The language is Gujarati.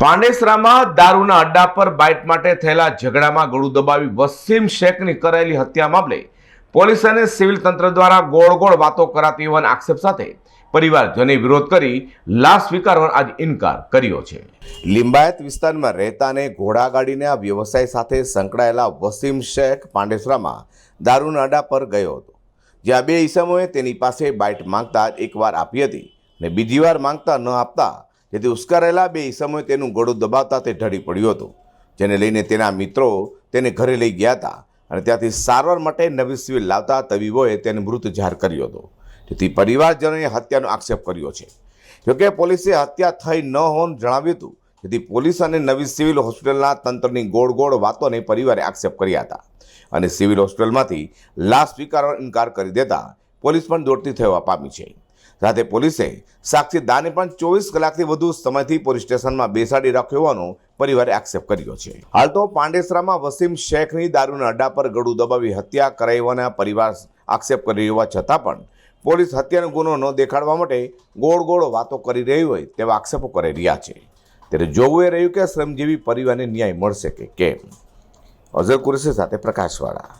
પાંડેસરામાં દારૂના અડ્ડા પર બાઇટ માટે થયેલા ઝઘડામાં ગળું દબાવી વસીમ શેખની કરાયેલી હત્યા મામલે પોલીસ અને સિવિલ તંત્ર દ્વારા ગોળ ગોળ વાતો કરાતી હોવાના આક્ષેપ સાથે પરિવારજને વિરોધ કરી લાશ સ્વીકારવાનો આજ ઇનકાર કર્યો છે. લિંબાયત વિસ્તારમાં રહેતા અને ઘોડાગાડીના વ્યવસાય સાથે સંકળાયેલા વસીમ શેખ પાંડેસરામાં દારૂના અડ્ડા પર ગયો હતો. જ્યાં બે ઈસમોએ તેની પાસે બાઇટ માંગતા એકવાર આપી હતી અને બીજી વાર માંગતા ન આપતા જેથી ઉશ્કેરાયેલા બે ઈસમોએ તેનું ગળું દબાવતા તે ઢળી પડ્યો હતો, જેને લઈને તેના મિત્રો તેને ઘરે લઈ ગયા હતા અને ત્યાંથી સારવાર માટે નવી સિવિલ લાવતા તબીબોએ તેને મૃત જાહેર કર્યો હતો. જેથી પરિવારજનોએ હત્યાનો આક્ષેપ કર્યો છે. જોકે પોલીસે હત્યા થઈ ન હોવાનું જણાવ્યું હતું, જેથી પોલીસ અને નવી સિવિલ હોસ્પિટલના તંત્રની ગોળ ગોળ વાતોને પરિવારે આક્ષેપ કર્યા હતા અને સિવિલ હોસ્પિટલમાંથી લાશ સ્વીકારવાનો ઇનકાર કરી દેતા પોલીસ પણ દોડતી થવા પામી છે. સાથે પોલીસે સાક્ષીદારને પણ ચોવીસ કલાકથી વધુ સમયથી પોલીસ સ્ટેશનમાં બેસાડી રાખ્યો હોવાનો પરિવારે આક્ષેપ કર્યો છે. હાલ તો પાંડેસરામાં વસીમ શેખની દારૂના અડ્ડા પર ગળું દબાવી હત્યા કરાવવાના પરિવાર આક્ષેપ કરી હોવા છતાં પણ પોલીસ હત્યાનો ગુનો ન દેખાડવા માટે ગોળ ગોળ વાતો કરી રહી હોય તેવા આક્ષેપો કરી રહ્યા છે. ત્યારે જોવું એ રહ્યું કે શ્રમજીવી પરિવારને ન્યાય મળશે કે કેમ? અઝર કુરેશી સાથે પ્રકાશવાળા.